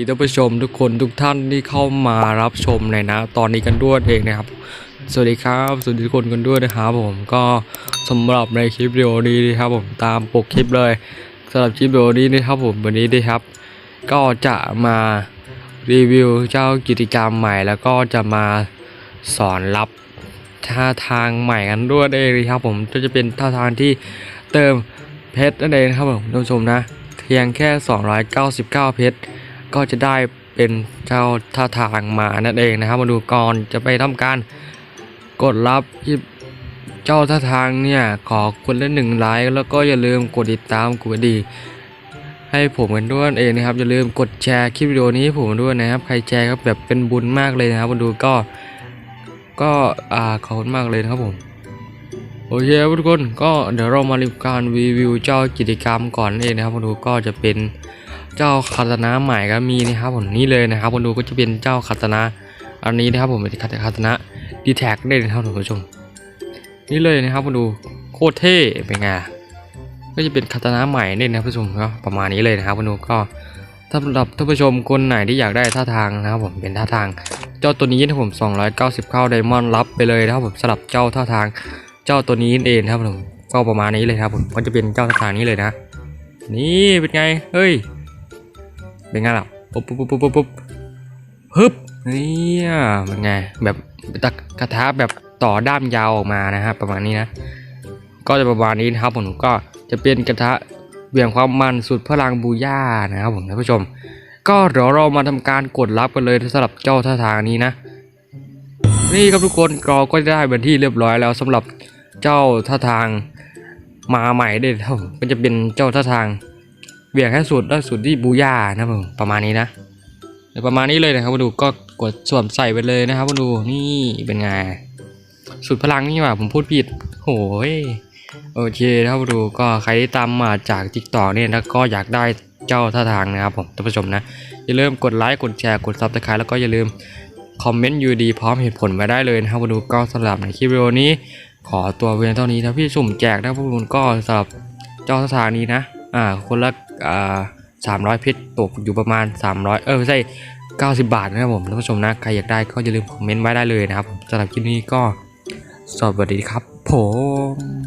ดีท่านผู้ชมทุกคนทุกท่านที่เข้ามารับชมในนะ ตอนนี้กันด้วยเองนะครับ สวัสดีครับสวัสดีทุกคนกันด้วยนะครับผมก็สำหรับในคลิปวิดีโอนี้นะครับผมตามปกคลิปเลยสำหรับคลิปวิดีโอนี้นะครับผมวันนี้นะครับ ก็จะมารีวิวเจ้ากิจกรรมใหม่ แล้วก็จะมาสอนรับท่าทางใหม่กันด้วยเองนะครับผมก็จะเป็นท่าทางที่เติมเพชรนั่นเองนะครับผมท่านผู้ชมนะเพียงแค่ 299 เพชร ก็จะได้เป็นเจ้าท่าทางมานั่นเองนะครับ มาดูก่อนจะไปทำการกดรับที่เจ้าท่าทางเนี่ยขอคนละหนึ่งไลค์แล้วก็อย่าลืมกดติดตามกดดิ่งให้ผมกันด้วยเองนะครับ อย่าลืมกดแชร์คลิปวิดีโอนี้ให้ผมด้วยนะครับ ใครแชร์ก็แบบเป็นบุญมากเลยนะครับมาดูก็ก็อ่าขอบคุณมากเลยนะครับผมโอเคครับทุกคนก็เดี๋ยวเรามารีวิวการรีวิวเจ้ากิจกรรมก่อนเองนะครับมาดูก็จะเป็น เจ้าคาตนะใหม่ก็มีนะครับผมนี่เลยนะครับคนดูก็จะเป็นเจ้าคาตนะอันนี้นะครับผมเป็นคาตนะดีแท็กได้เลยนะครับท่านผู้ชม นี่เลยนะครับคนดูโคตรเท่เป็นไงก็จะเป็นคาตนะใหม่เนี่ยนะครับท่านผู้ชมก็ประมาณนี้เลยนะครับคนดูก็สำหรับท่านผู้ชมคนไหนที่อยากได้ท่าทางนะครับผมเป็นท่าทาง เจ้าตัวนี้นะครับผม 290เข้าไดมอนด์รับไปเลยนะครับผมสำหรับเจ้าท่าทาง เจ้าตัวนี้นั่เองนะครับผมก็ประมาณนี้เลยครับผมก็จะเป็นเจ้าท่าทางนี้เลยนะ นี่เป็นไงเฮ้ย เป็นไงล่ะปุ๊บปุ๊บปุ๊บปุ๊บปุ๊บปุ๊บฮึบเนี่ยมันไงแบบตะกระทะแบบต่อด้ามยาวออกมานะครับประมาณนี้นะ ก็จะประมาณนี้นะครับผมก็จะเป็นกระทะเบี่ยงความมันสุดพลังบูย่านะครับผมท่านผู้ชม ก็เดี๋ยวเรามาทำการกดรับกันเลยสำหรับเจ้าท่าทางนี้นะ นี่ครับทุกคนเราก็ได้เป็นที่เรียบร้อยแล้วสำหรับเจ้าท่าทางมาใหม่ได้ครับผมก็จะเป็นเจ้าท่าทาง เบี่ยงแค่สุดแล้วสุดที่บูย่านะผมประมาณนี้นะเดี๋ยวประมาณนี้เลยนะครับมาดูก็กดสวมใส่ไปเลยนะครับมาดูนี่เป็นไงสุดพลังนี่ว่าผมพูดผิดโอ้ยโอเคนะครับมาดูก็ใครที่ตามมาจากทิกตอกเนี่ยแล้วก็อยากได้เจ้าท่าทางนะครับผมท่านผู้ชมนะอย่าลืมกดไลค์กดแชร์กดซับสไครต์แล้วก็อย่าลืมคอมเมนต์ยูดีพร้อมเหตุผลไว้ได้เลยนะครับมาดูก็สำหรับในคลิปวิดีโอนี้ ขอตัวเพียงเท่านี้นะพี่สุ่มแจกนะครับพวกคุณก็สำหรับเจ้าท่าทางนี้นะอ่าคนละ อ่าสามร้อยเพชรตกอยู่ประมาณ 300 เออไม่ใช่90 บาทนะครับผมท่านผู้ชมนะ ใครอยากได้ก็อย่าลืมคอมเมนต์ไว้ได้เลยนะครับสำหรับคลิปนี้ก็สวัสดีครับผม